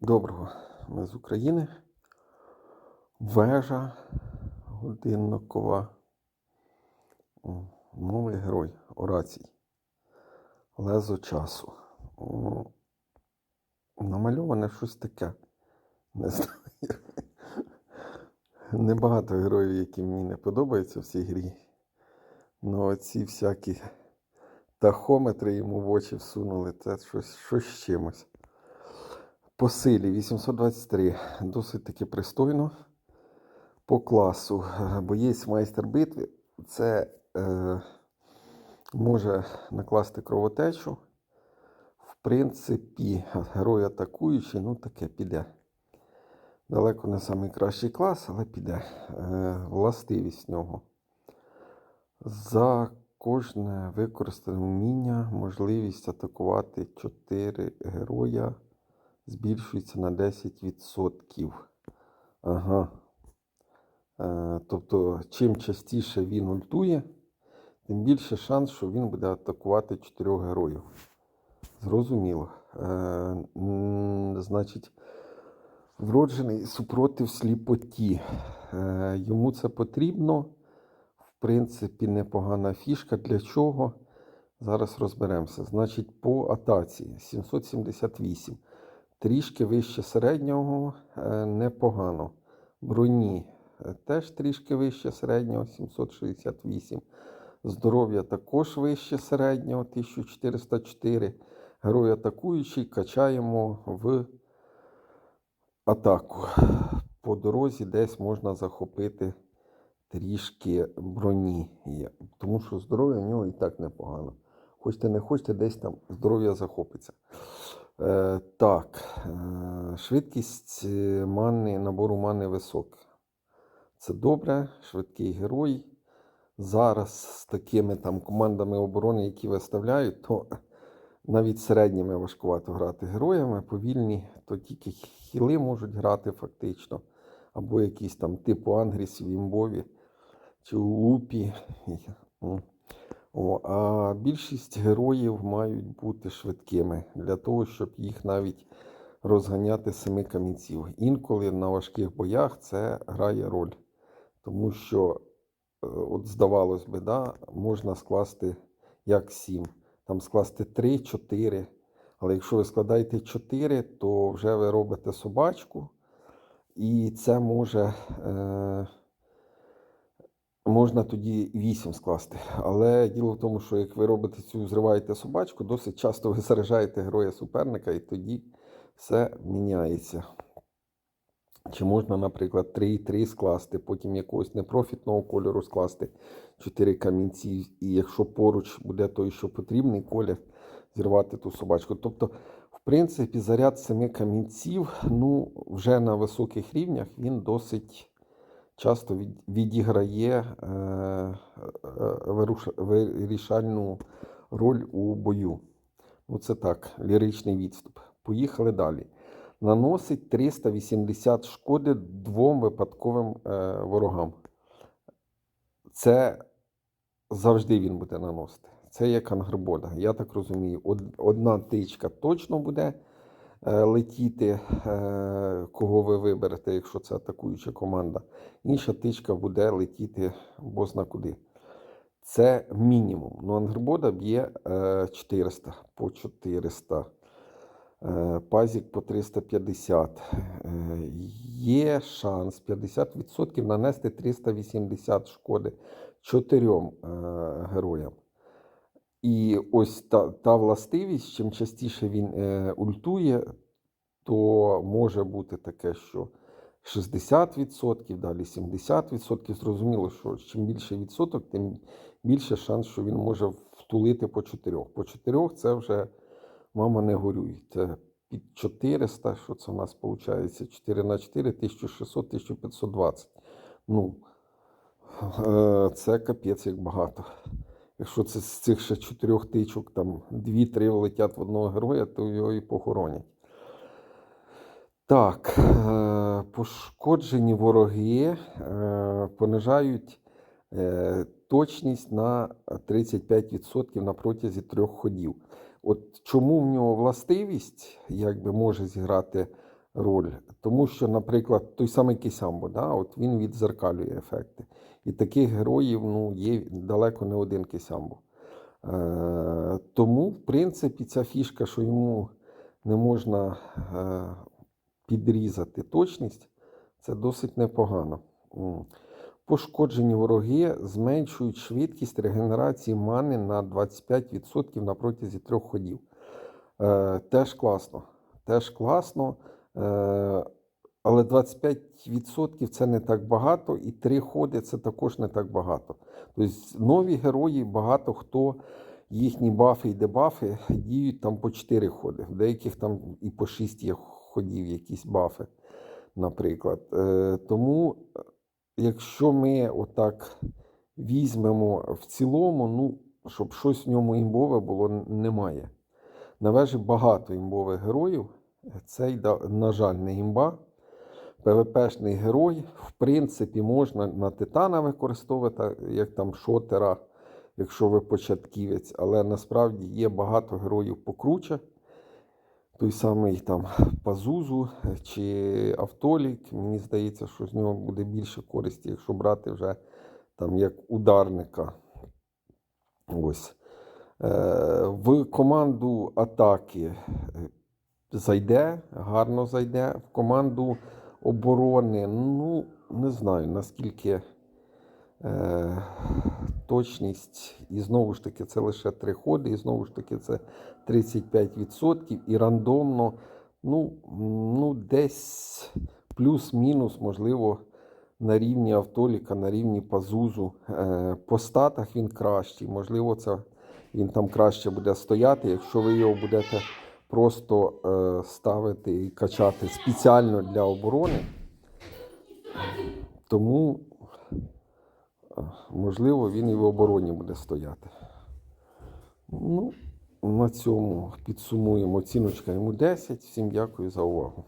Доброго. Ми з України. Вежа годинникова. М, герой Орацій. Лезо часу. Намальоване щось таке. Не знаю. Небагато героїв, які мені не подобаються в цій грі. Ну, оці всякі тахометри йому в очі всунули. Це щось, щось з чимось. По силі 823. Досить таки пристойно. По класу. Боєць майстер битви. Це е, може накласти кровотечу. В принципі, герой атакуючий, ну таке піде. Далеко не найкращий клас, але піде. Е, властивість нього. За кожне використане вміння можливість атакувати 4 героя збільшується на 10%. Ага. Е, тобто, чим частіше він ультує, тим більше шанс, що він буде атакувати 4 героїв. Зрозуміло. Е, значить, вроджений супротив сліпоті. Е, йому це потрібно. В принципі, непогана фішка. Для чого? Зараз розберемося. Значить, по атаці 778. Трішки вище середнього е, непогано. Броні е, теж трішки вище середнього 768. Здоров'я також вище середнього 1404. Герой атакуючий качаємо в атаку. По дорозі десь можна захопити трішки броні. Тому що здоров'я в нього і так непогано. Хочете не хочете, десь там здоров'я захопиться. Е, так, е, швидкість е, мани, набору мани висока. Це добре, швидкий герой. Зараз з такими там командами оборони, які виставляють, то навіть середніми важкувато грати героями. Повільні, то тільки хіли можуть грати фактично. Або якісь там типу Ангрісів, імбові чи лупі. О, а більшість героїв мають бути швидкими для того, щоб їх навіть розганяти семи камінців. Інколи на важких боях це грає роль. Тому що, е, от здавалось би, да, можна скласти як 7. Там скласти 3, 4. Але якщо ви складаєте 4, то вже ви робите собачку. І це може. Е, Можна тоді 8 скласти. Але діло в тому, що як ви робите цю зриваєте собачку, досить часто ви заряджаєте героя суперника, і тоді все міняється. Чи можна, наприклад, 3,3 скласти, потім якогось непрофітного кольору скласти 4 камінці, і якщо поруч буде той, що потрібний колір, зірвати ту собачку. Тобто, в принципі, заряд 7 камінців, ну, вже на високих рівнях він досить часто від- відіграє е, е, вирішальну роль у бою. Ну, це так, ліричний відступ. Поїхали далі. Наносить 380 шкоди двом випадковим е, ворогам. Це завжди він буде наносити. Це як ангрбода. Я так розумію, одна тичка точно буде летіти, е, кого ви виберете, якщо це атакуюча команда. Інша тичка буде летіти бозна куди. Це мінімум. Ну, ангрбода б'є е, 400 по 400. Е, Пазік по 350. Е, Є шанс 50% нанести 380 шкоди чотирьом е, героям. І ось та, та властивість, чим частіше він е, ультує, то може бути таке, що 60%, далі 70%. Зрозуміло, що чим більше відсоток, тим більше шанс, що він може втулити по 4. По 4 це вже мама не горюй. Це під 400, що це у нас виходить? 4 на 4, 1600, 1520. Ну, е, це капець як багато. Якщо це з цих ще чотирьох тичок, там 2-3 влетять в одного героя, то його і похоронять. Так, е, пошкоджені вороги е, понижають е, точність на 35% на протязі трьох ходів. От чому в нього властивість якби може зіграти роль. Тому що, наприклад, той самий Кісямбо, да, от він відзеркалює ефекти. І таких героїв ну, є далеко не один Кісямбо. Е, тому, в принципі, ця фішка, що йому не можна е, підрізати точність, це досить непогано. Пошкоджені вороги зменшують швидкість регенерації мани на 25% на протязі трьох ходів. Е, теж класно. Теж класно. Е, але 25% це не так багато, і три ходи це також не так багато. Тобто нові герої, багато хто їхні бафи і дебафи діють там по 4 ходи. В деяких там і по 6 є ходів якісь бафи, наприклад. Е, тому, е, якщо ми отак візьмемо в цілому, ну, щоб щось в ньому імбове було, немає. На вежі багато імбових героїв. Цей, на жаль, не імба. ПВПшний герой, в принципі, можна на титана використовувати, як там шотера, якщо ви початківець, але насправді є багато героїв покруче. Той самий там Пазузу чи Автолік. Мені здається, що з нього буде більше користі, якщо брати вже там як ударника. Ось. Е, В команду атаки е, зайде, гарно зайде. В команду оборони, ну, не знаю, наскільки е, точність. І знову ж таки, це лише три ходи, і знову ж таки, це 35%. І рандомно, ну, ну десь плюс-мінус, можливо, на рівні Автоліка, на рівні Пазузу. Е, по статах він кращий. Можливо, це він там краще буде стояти, якщо ви його будете просто е, ставити і качати спеціально для оборони. Тому, е, можливо, він і в обороні буде стояти. Ну, на цьому підсумуємо. Оціночка йому 10. Всім дякую за увагу.